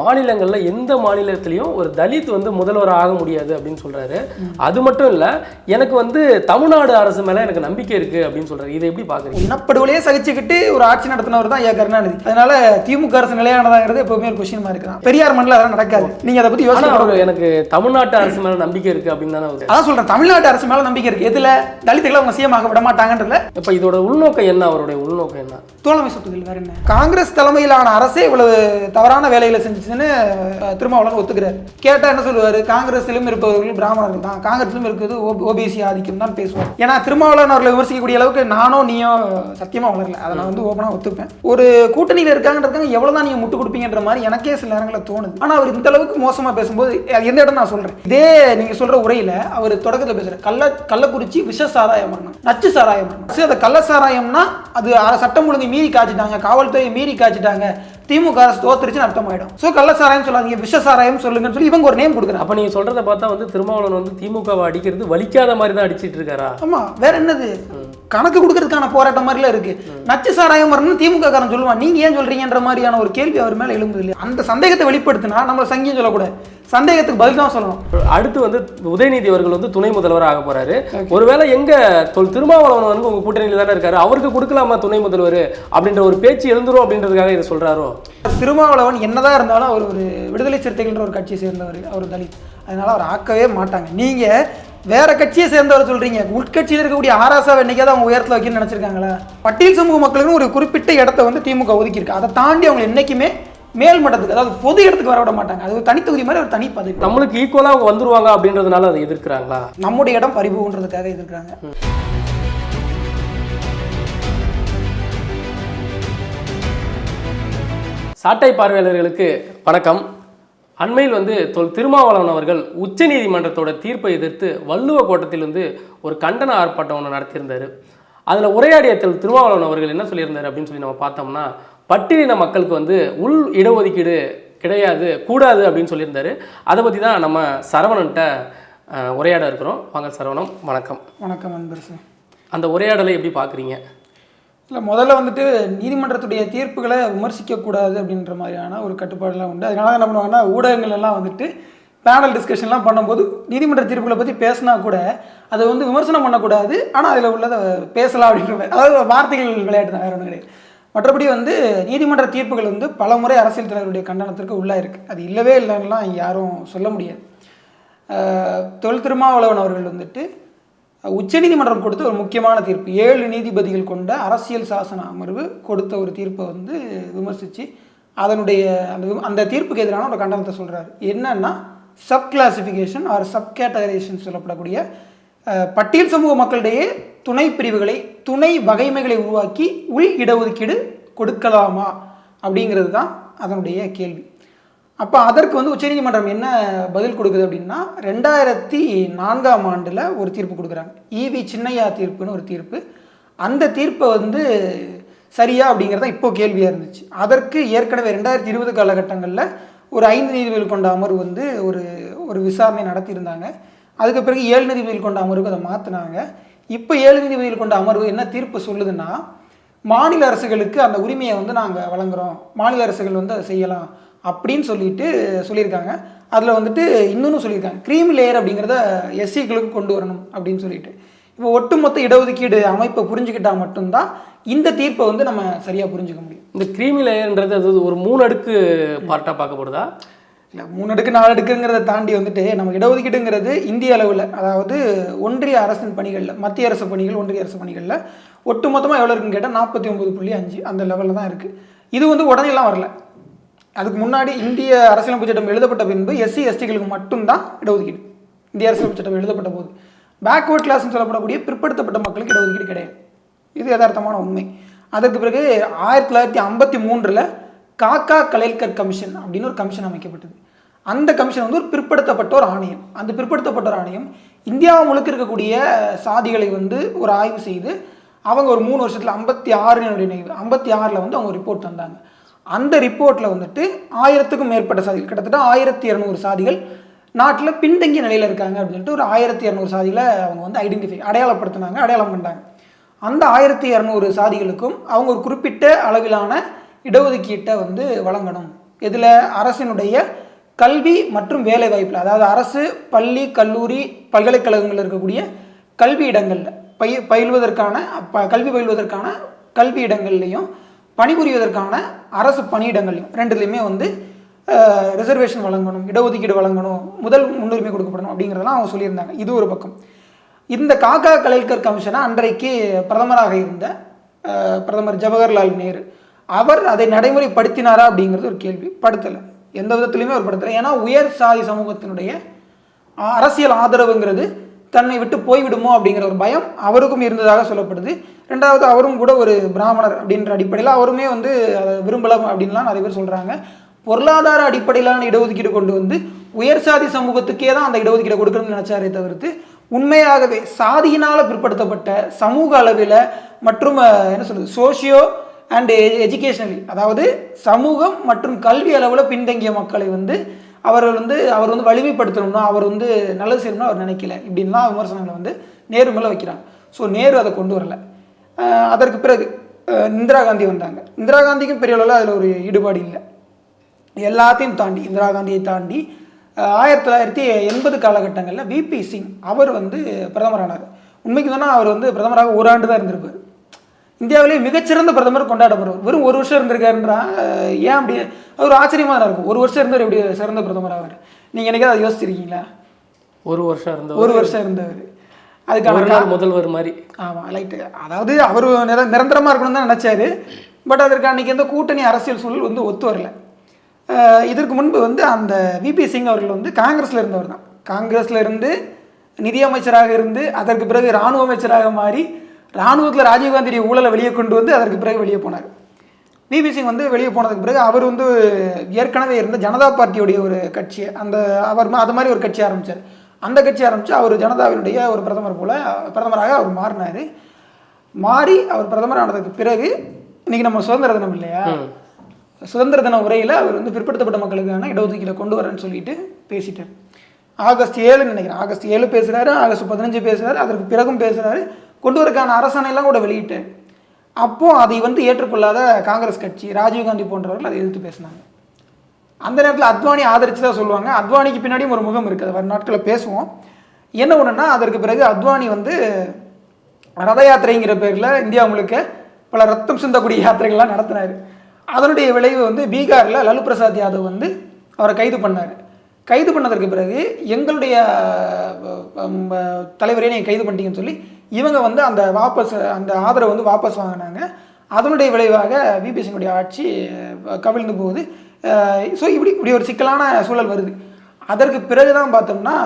மாநிலங்களில் எந்த மாநிலத்திலையும் ஒரு தலித் வந்து முதல்வர் ஆக முடியாது அப்படின்னு சொல்றாரு. அது மட்டும் இல்ல எனக்கு வந்து தமிழ்நாடு அரசு மேல எனக்கு நம்பிக்கை இருக்கு அப்படின்னு சொல்றாரு. இதை எப்படி பாக்குறீங்க? இனப்படுகொலையே சகிச்சுக்கிட்டு ஒரு ஆட்சி நடத்தினவர் தான் ஐயா கருணாநிதி. அதனால திமுக அரசு நிலையானதாங்கிறது எப்பவுமே ஒரு கொஸ்டின் மார்க் தான். பெரியார் மண்ணில் அதெல்லாம் நடக்காது. நீங்க அதை யோசிக்க அவர் எனக்கு தமிழ்நாட்டு அரசு மேல நம்பிக்கை இருக்கு அப்படின்னு தானே அவரு அதான் சொல்றேன். தமிழ்நாட்டு அரசு மேல நம்பிக்கை இருக்கு. எதுல? தலித்துகளை அவங்க சிஎம் ஆக விட மாட்டாங்கன்றதுல இப்ப இதோட உள்நோக்கம் என்ன? அவருடைய உள்நோக்கம் என்ன? தோழமை சொத்துக்கள் வேற என்ன? காங்கிரஸ் தலைமையிலான அரசே இவ்வளவு தவறான வேலைகளை செஞ்சுச்சுன்னு இருந்துச்சுன்னு திருமாவளவன் ஒத்துக்கிறார். கேட்டா என்ன சொல்லுவாரு? காங்கிரஸிலும் இருப்பவர்கள் பிராமணர்கள் தான். காங்கிரஸிலும் இருக்கிறது ஓபிசி ஆதிக்கம் தான் பேசுவார் ஏன்னா திருமாவளவன் அவர்களை விமர்சிக்கக்கூடிய அளவுக்கு நானோ நீயோ சத்தியமா வளரல அதை நான் வந்து ஓப்பனா ஒத்துப்பேன். ஒரு கூட்டணியில் இருக்காங்கன்றதுக்காக எவ்வளவுதான் நீங்க முட்டு கொடுப்பீங்கன்ற மாதிரி எனக்கே சில நேரங்களில் தோணுது. ஆனா அவர் இந்த அளவுக்கு மோசமா பேசும்போது அது எந்த இடம் நான் சொல்றேன்? இதே நீங்க சொல்ற உரையில அவர் தொடக்கத்தில் பேசுற கள்ள கள்ளக்குறிச்சி விஷ சாராயம் நச்சு சாராயம் சரி, அந்த கள்ள சாராயம்னா அது சட்டம் ஒழுங்கு மீறி காய்ச்சிட்டாங்க. காவல்துறையை மீறி காய்ச்சிட்டாங்க. திமுக அரசு தோத்துருச்சுன்னு அர்த்தம் ஆயிடும் ஸோ கள்ள சாராயம் சொல்லாதீங்க விஷ சாராயம் சொல்லுங்கன்னு சொல்லி இவங்க ஒரு நேம் கொடுக்குறாங்க. அப்ப நீங்க சொல்றத பார்த்தா வந்து திருமாவளவன் வந்து திமுகவை அடிக்கிறது வலிக்காத மாதிரி தான் அடிச்சிட்டு இருக்காரா? ஆமா வேற என்னது? கணக்கு கொடுக்கறதுக்கான போராட்டம் மாதிரிலாம் இருக்கு. நச்சு சாராயம் வரணும்னு திமுக காரன் சொல்லுவான். நீங்க ஏன் சொல்றீங்கன்ற மாதிரியான ஒரு கேள்வி அவர் மேல எழும்புது இல்லையா? அந்த சந்தேகத்தை வெளிப்படுத்தினா நம்ம சங்கியம் சொல்லக்கூடாது. சந்தேகத்துக்கு பதில் தான் சொல்லணும். அடுத்து வந்து உதயநிதி அவர்கள் வந்து துணை முதல்வர் ஆக போறாரு. ஒருவேளை எங்க தொல் திருமாவளவன் வந்து உங்க கூட்டணியில தானே இருக்காரு? அவருக்கு கொடுக்கலாமா துணை முதல்வர்? அப்படின்ற ஒரு பேச்சு எழுந்துரும் அப்படின்றதுக்காக இதை சொல்றாரோ? திருமாவளவன் என்னதான் இருந்தாலும் அவர் ஒரு விடுதலை சிறுத்தைகள்ன்ற ஒரு கட்சியை சேர்ந்தவர் அவர் தலித். அதனால அவர் ஆக்கவே மாட்டாங்க. நீங்க வேற கட்சியை சேர்ந்தவர் சொல்றீங்க. உட்கட்சியில் இருக்கக்கூடிய ஆராசாவை என்னைக்காவது அவங்க உயரத்தில் வைக்கணும்னு நினைச்சிருக்காங்களா? பட்டியல் சமூக மக்களுக்கு ஒரு குறிப்பிட்ட இடத்த வந்து திமுக ஒதுக்கியிருக்கு. அதை தாண்டி அவங்க என்னைக்குமே மேல் மட்டத்துக்கு அதாவது பொது இடத்துக்கு வர விட மாட்டாங்க. அது ஒரு தனித்தொகுதி மாதிரி ஒரு தனி பதவி. நம்மளுக்கு ஈக்குவலா அவங்க வந்துருவாங்க அப்படின்றதுனால அதை எதிர்க்கிறாங்களா? நம்முடைய இடம் பறிபோன்றதுக்காக எதிர்க்கிறாங்க. சாட்டை பார்வையாளர்களுக்கு வணக்கம். அண்மையில் வந்து தொல் திருமாவளவன் அவர்கள் உச்சநீதிமன்றத்தோட தீர்ப்பை எதிர்த்து வள்ளுவ கோட்டத்தில் வந்து ஒரு கண்டன ஆர்ப்பாட்டம் ஒன்று நடத்தியிருந்தார். அதில் உரையாடிய திரு திருமாவளவன் அவர்கள் என்ன சொல்லியிருந்தார் அப்படின்னு சொல்லி நம்ம பார்த்தோம்னா பட்டியலின மக்களுக்கு வந்து உள் இடஒதுக்கீடு கிடையாது கூடாது அப்படின்னு சொல்லியிருந்தாரு. அதை பற்றி தான் நம்ம சரவணன்ட்ட உரையாட இருக்கிறோம். வாங்க சரவணம் வணக்கம். வணக்கம் அன்பரசு அந்த உரையாடலை எப்படி பார்க்குறீங்க? இல்லை முதல்ல வந்துட்டு நீதிமன்றத்துடைய தீர்ப்புகளை விமர்சிக்கக்கூடாது அப்படின்ற மாதிரியான ஒரு கட்டுப்பாடுலாம் உண்டு. அதனால என்ன பண்ணுவாங்கன்னா ஊடகங்கள் எல்லாம் வந்துட்டு பேனல் டிஸ்கஷன்லாம் பண்ணும்போது நீதிமன்ற தீர்ப்புகளை பற்றி பேசினா கூட அதை வந்து விமர்சனம் பண்ணக்கூடாது. ஆனால் அதில் உள்ளதை பேசலாம் அப்படின்ற மாதிரி. அதாவது வார்த்தைகள் விளையாட்டு தான் வேற ஒன்றும் கிடையாது. மற்றபடி வந்து நீதிமன்ற தீர்ப்புகள் வந்து பல முறை அரசியல் தலைவருடைய கண்டனத்திற்கு உள்ளாக இருக்கு. அது இல்லவே இல்லைன்னுலாம் யாரும் சொல்ல முடியாது. தொல் திருமாவளவன் அவர்கள் வந்துட்டு உச்சநீதிமன்றம் கொடுத்த ஒரு முக்கியமான தீர்ப்பு. ஏழு நீதிபதிகள் கொண்ட அரசியல் சாசன அமர்வு கொடுத்த ஒரு தீர்ப்பை வந்து விமர்சித்து அதனுடைய அந்த அந்த தீர்ப்புக்கு எதிரான ஒரு கண்டனத்தை சொல்கிறாரு என்னன்னா sub classification or sub categorisation சொல்லப்படக்கூடிய பட்டியல் சமூக மக்களிடையே துணை பிரிவுகளை துணை வகைமைகளை உருவாக்கி உள் இடஒதுக்கீடு கொடுக்கலாமா? அப்படிங்கிறது தான் அதனுடைய கேள்வி. அப்போ அதற்கு வந்து உச்சநீதிமன்றம் என்ன பதில் கொடுக்குது அப்படின்னா ரெண்டாயிரத்தி நான்காம் ஆண்டில் ஒரு தீர்ப்பு கொடுக்குறாங்க. ஈவி சின்னையா தீர்ப்புன்னு ஒரு தீர்ப்பு. அந்த தீர்ப்பை வந்து சரியா அப்படிங்கிறத இப்போ கேள்வியாக இருந்துச்சு. அதற்கு ஏற்கனவே ரெண்டாயிரத்தி இருபது காலகட்டங்களில் ஒரு ஐந்து நீதிபதிகள் கொண்ட அமர்வு வந்து ஒரு ஒரு விசாரணை நடத்தியிருந்தாங்க. அதுக்கு பிறகு ஏழு நீதிபதிகள் கொண்ட அமர்வுக்கு அதை மாற்றினாங்க இப்போ ஏழு நீதிபதிகள் கொண்ட அமர்வு என்ன தீர்ப்பு சொல்லுதுன்னா மாநில அரசுகளுக்கு அந்த உரிமையை வந்து நாங்கள் வழங்குறோம். மாநில அரசுகள் வந்து அதை செய்யலாம் அப்படின்னு சொல்லிட்டு சொல்லியிருக்காங்க. அதில் வந்துட்டு இன்னொன்று சொல்லியிருக்காங்க. க்ரீம் லேயர் அப்படிங்கிறத எஸ்சிகளுக்கு கொண்டு வரணும் அப்படின்னு சொல்லிட்டு. இப்போ ஒட்டுமொத்த இடஒதுக்கீடு அமைப்பை புரிஞ்சுக்கிட்டால் மட்டும்தான் இந்த தீர்ப்பை வந்து நம்ம சரியாக புரிஞ்சுக்க முடியும். இந்த கிரீமி லேயர்ன்றது அது ஒரு மூணு அடுக்கு பார்ட்டாக பார்க்கப்படுதா இல்லை மூணு அடுக்கு நாலு அடுக்குங்கிறத தாண்டி வந்துட்டு நம்ம இடஒதுக்கீடுங்கிறது இந்திய அளவில் அதாவது ஒன்றிய அரசின் பணிகளில் மத்திய அரசு பணிகள் ஒன்றிய அரசு பணிகளில் ஒட்டுமொத்தமாக எவ்வளோ இருக்குன்னு கேட்டால் நாற்பத்தி ஒம்பது புள்ளி அஞ்சு அந்த லெவலில் தான் இருக்குது இது வந்து உடனேலாம் வரல. அதுக்கு முன்னாடி இந்திய அரசியலமைப்பு சட்டம் எழுதப்பட்ட பின்பு எஸ்சி எஸ்டிகளுக்கு மட்டும்தான் இடஒதுக்கீடு. இந்திய அரசியலமைப்பு சட்டம் எழுதப்பட்ட போது. பேக்வேர்ட் கிளாஸ்னு சொல்லப்படக்கூடிய பிற்படுத்தப்பட்ட மக்களுக்கு இடஒதுக்கீடு கிடையாது. இது யதார்த்தமான உண்மை. அதற்கு பிறகு ஆயிரத்தி தொள்ளாயிரத்தி ஐம்பத்தி மூன்றில் காக்கா கலைல்கர் கமிஷன் அப்படின்னு ஒரு கமிஷன் அமைக்கப்பட்டது. அந்த கமிஷன் வந்து ஒரு பிற்படுத்தப்பட்ட ஒரு ஆணையம். அந்த பிற்படுத்தப்பட்ட ஒரு ஆணையம் இந்தியா முழுக்க இருக்கக்கூடிய சாதிகளை வந்து ஒரு ஆய்வு செய்து அவங்க ஒரு மூணு வருஷத்தில் ஐம்பத்தி ஆறு நினைவு ஐம்பத்தி ஆறில் வந்து அவங்க ரிப்போர்ட் தந்தாங்க. அந்த ரிப்போர்ட்டில் வந்துட்டு ஆயிரத்துக்கும் மேற்பட்ட சாதிகள் கிட்டத்தட்ட ஆயிரத்தி இரநூறு சாதிகள் நாட்டில் பின்தங்கிய நிலையில் இருக்காங்க அப்படின்னு சொல்லிட்டு ஒரு ஆயிரத்தி இரநூறு சாதிகளை அவங்க வந்து ஐடென்டிஃபை அடையாளப்படுத்தினாங்க அடையாளம் பண்ணாங்க அந்த ஆயிரத்தி இரநூறு சாதிகளுக்கும் அவங்க ஒரு குறிப்பிட்ட அளவிலான இடஒதுக்கீட்டை வந்து வழங்கணும். இதில் அரசினுடைய கல்வி மற்றும் வேலை வாய்ப்பில் அதாவது அரசு பள்ளி கல்லூரி பல்கலைக்கழகங்களில் இருக்கக்கூடிய கல்வி இடங்களில் பய பயில்வதற்கான ப கல்வி பயில்வதற்கான கல்வி இடங்கள்லையும் பணிபுரிவதற்கான அரசு பணியிடங்கள்லையும் ரெண்டுலேயுமே வந்து ரிசர்வேஷன் வழங்கணும் இடஒதுக்கீடு வழங்கணும் முதல் முன்னுரிமை கொடுக்கப்படணும் அப்படிங்கிறதெல்லாம் அவங்க சொல்லியிருந்தாங்க. இது ஒரு பக்கம். இந்த காக்கா கலைக்கர் கமிஷனை அன்றைக்கு பிரதமராக இருந்த பிரதமர் ஜவஹர்லால் நேரு அவர் அதை நடைமுறைப்படுத்தினாரா அப்படிங்கிறது ஒரு கேள்வி படுத்தலை. எந்த விதத்துலையுமே அவர் படுத்தலை. ஏன்னா உயர் சாதி சமூகத்தினுடைய அரசியல் ஆதரவுங்கிறது தன்னை விட்டு போய்விடுமோ அப்படிங்கிற ஒரு பயம் அவருக்கும் இருந்ததாக சொல்லப்படுது. ரெண்டாவது அவரும் கூட ஒரு பிராமணர் அப்படின்ற அடிப்படையில் அவருமே வந்து அதை விரும்பலாம் அப்படின்லாம் நிறைய பேர் சொல்கிறாங்க பொருளாதார அடிப்படையிலான இடஒதுக்கீடு கொண்டு வந்து உயர் சாதி சமூகத்துக்கே தான் அந்த இடஒதுக்கீடு கொடுக்கணும்னு நினச்சாரே தவிர்த்து உண்மையாகவே சாதியினால் பிற்படுத்தப்பட்ட சமூக அளவில் மற்றும் என்ன சொல்கிறது சோஷியோ அண்ட் எஜுகேஷனலி அதாவது சமூகம் மற்றும் கல்வி அளவில் பின்தங்கிய மக்களை வந்து அவர்கள் வந்து அவர் வந்து வலிமைப்படுத்தணும்னா அவர் வந்து நல்லது செய்யணும்னு அவர் நினைக்கல. இப்படின்லாம் விமர்சனங்களை வந்து நேரு மேலே வைக்கிறாங்க. ஸோ நேரு அதை கொண்டு வரல. அதற்கு பிறகு இந்திரா காந்தி வந்தாங்க. இந்திரா காந்திக்கும் பெரிய அளவில் அதில் ஒரு ஈடுபாடு இல்லை. எல்லாத்தையும் தாண்டி இந்திரா காந்தியை தாண்டி ஆயிரத்தி தொள்ளாயிரத்தி எண்பது காலகட்டங்களில் விபி சிங் அவர் வந்து பிரதமரானார். உண்மைக்கு சொன்னால் அவர் வந்து பிரதமராக ஒரு ஆண்டு தான் இருந்திருப்பார். இந்தியாவிலேயே மிகச்சிறந்த பிரதமர் கொண்டாடப்படுவார். வெறும் ஒரு வருஷம் இருந்திருக்காருன்றா அஹ், ஏன் அப்படி? அது ஒரு ஆச்சரியமாக தான் இருக்கும். ஒரு வருஷம் இருந்தவர் எப்படி சிறந்த பிரதமர் ஆவார்? நீங்கள் என்னைக்காவது அதை யோசிச்சிருக்கீங்களா? ஒரு வருஷம் இருந்த ஒரு வருஷம் இருந்தவர். அதுக்கான முதல்வர் மாதிரி. ஆமாம் லைட்டு அதாவது அவர் நிர நிரந்தரமாக இருக்கணும்னு தான் நினச்சாரு. பட் அதற்கு அன்றைக்கி எந்த கூட்டணி அரசியல் சூழல் வந்து ஒத்து வரல. இதற்கு முன்பு வந்து அந்த விபி சிங் அவர்கள் வந்து காங்கிரஸில் இருந்தவர் தான். காங்கிரஸில் இருந்து நிதியமைச்சராக இருந்து அதற்கு பிறகு இராணுவ அமைச்சராக மாறி இராணுவத்தில் ராஜீவ்காந்தியுடைய ஊழலை வெளியே கொண்டு வந்து அதற்கு பிறகு வெளியே போனார். விபி சிங் வந்து வெளியே போனதுக்கு பிறகு அவர் வந்து ஏற்கனவே இருந்த ஜனதா பார்ட்டியுடைய ஒரு கட்சி அந்த அவர் அது மாதிரி ஒரு கட்சி ஆரம்பித்தார் அந்த கட்சி ஆரம்பித்து அவர் ஜனதாவினுடைய ஒரு பிரதமர் போல பிரதமராக அவர் மாறினார். மாறி அவர் பிரதமர் ஆனதுக்கு பிறகு இன்னைக்கு நம்ம சுதந்திர தினம் இல்லையா? சுதந்திர தின உரையில் அவர் வந்து பிற்படுத்தப்பட்ட மக்களுக்கான இடஒதுக்கீடை கொண்டு வரேன்னு சொல்லிட்டு பேசிட்டார். ஆகஸ்ட் ஏழுன்னு நினைக்கிறேன். ஆகஸ்ட் ஏழு பேசுகிறாரு ஆகஸ்ட் பதினஞ்சு பேசுகிறாரு அதற்கு பிறகும் பேசுகிறாரு கொண்டு வரக்கான அரசாணையெல்லாம் கூட வெளியிட்டேன். அப்போது அதை வந்து ஏற்றுக்கொள்ளாத காங்கிரஸ் கட்சி ராஜீவ்காந்தி போன்றவர்கள் அதை எதிர்த்து பேசினாங்க. அந்த நேரத்தில் அத்வானி ஆதரித்து தான் சொல்லுவாங்க. அத்வானிக்கு பின்னாடியும் ஒரு முகம் இருக்குது அது வர நாட்களில் பேசுவோம். என்ன ஒன்றுன்னா அதற்கு பிறகு அத்வானி வந்து ரத யாத்திரைங்கிற பேரில் இந்தியா முழுக்க பல ரத்தம் சிந்தக்கூடிய யாத்திரைகள்லாம் நடத்தினார். அதனுடைய விளைவு வந்து பீகாரில் லலு பிரசாத் யாதவ் வந்து அவரை கைது பண்ணார். கைது பண்ணதற்கு பிறகு எங்களுடைய தலைவரே நீங்கள் கைது பண்ணிட்டீங்கன்னு சொல்லி இவங்க வந்து அந்த வாபஸ் அந்த ஆதரவை வந்து வாபஸ் வாங்கினாங்க. அதனுடைய விளைவாக விபி சிங்குடைய ஆட்சி கவிழ்ந்து போகுது. ஸோ இப்படி இப்படி ஒரு சிக்கலான சூழல் வருது. அதற்கு பிறகு தான் பார்த்தோம்னா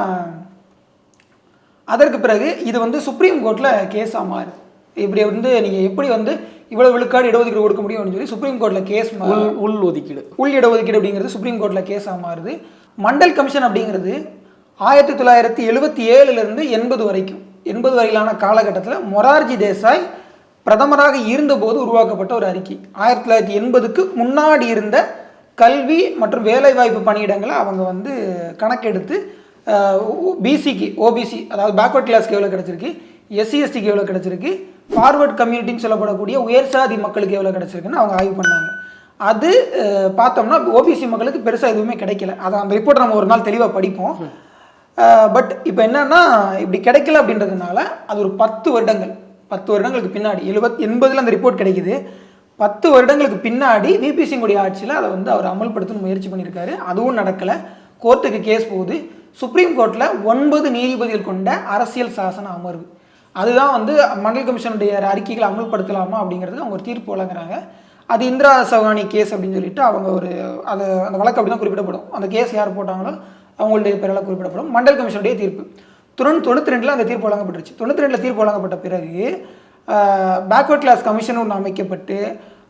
அதற்கு பிறகு இது வந்து சுப்ரீம் கோர்ட்டில் கேஸாக மாறுது. இப்படி வந்து நீங்கள் எப்படி வந்து இவ்வளோ விழுக்காடு இடஒதுக்கீடு கொடுக்க முடியும் அப்படின்னு சொல்லி சுப்ரீம் கோர்ட்டில் கேஸ் உள் உள் ஒதுக்கீடு. உள் இடஒதுக்கீடு அப்படிங்கிறது சுப்ரீம் கோர்ட்டில் கேஸாக மாறுது. மண்டல் கமிஷன் அப்படிங்கிறது ஆயிரத்தி தொள்ளாயிரத்தி எழுபத்தி ஏழுலேருந்து எண்பது வரைக்கும். எண்பது வரையிலான காலகட்டத்தில் மொரார்ஜி தேசாய் பிரதமராக இருந்தபோது உருவாக்கப்பட்ட ஒரு அறிக்கை. ஆயிரத்தி தொள்ளாயிரத்தி எண்பதுக்கு முன்னாடி இருந்த கல்வி மற்றும் வேலைவாய்ப்பு பணியிடங்களை அவங்க வந்து கணக்கெடுத்து பிசிக்கு ஓபிசி அதாவது பேக்வர்ட் கிளாஸ்க்கு எவ்வளோ கிடச்சிருக்கு? எஸ்சி எஸ்டிக்கு எவ்வளோ கிடச்சிருக்கு? ஃபார்வர்ட் கம்யூனிட்டின்னு சொல்லப்படக்கூடிய உயர் சாதி மக்களுக்கு எவ்வளோ கிடச்சிருக்குன்னு அவங்க ஆய்வு பண்ணாங்க. அது பார்த்தோம்னா ஓபிசி மக்களுக்கு பெருசாக எதுவுமே கிடைக்கல. அதை அந்த ரிப்போர்ட் நம்ம ஒரு நாள் தெளிவாக படிப்போம். பட் இப்போ என்னன்னா இப்படி கிடைக்கல அப்படின்றதுனால அது ஒரு பத்து வருடங்கள். பத்து வருடங்களுக்கு பின்னாடி எழுபத் எண்பதில் அந்த ரிப்போர்ட் கிடைக்குது. பத்து வருடங்களுக்கு பின்னாடி விபி சிங்குடைய ஆட்சியில் அதை வந்து அவர் அமல்படுத்தணும் முயற்சி பண்ணியிருக்காரு. அதுவும் நடக்கலை. கோர்ட்டுக்கு கேஸ் போகுது. சுப்ரீம் கோர்ட்டில் ஒன்பது நீதிபதிகள் கொண்ட அரசியல் சாசன அமர்வு. அதுதான் வந்து மண்டல் கமிஷனுடைய அறிக்கைகளை அமல்படுத்தலாமா அப்படிங்கிறது அவங்க ஒரு தீர்ப்பு வழங்குறாங்க. அது இந்திரா சௌகானி கேஸ் அப்படின்னு சொல்லிட்டு அவங்க ஒரு அது அந்த வழக்கு அப்படி தான் குறிப்பிடப்படும். அந்த கேஸ் யார் போட்டாங்களோ அவங்களுடைய பேரெல்லாம் குறிப்பிடப்படும். மண்டல் கமிஷனுடைய தீர்ப்பு. தொண்ணூ தொண்ணூற்றி ரெண்டில் அந்த தீர்ப்பு வழங்கப்பட்டுருச்சு. தொண்ணூற்றி ரெண்டில் தீர்ப்பு வழங்கப்பட்ட பிறகு பேக்வர்ட் கிளாஸ் கமிஷன் ஒன்று அமைக்கப்பட்டு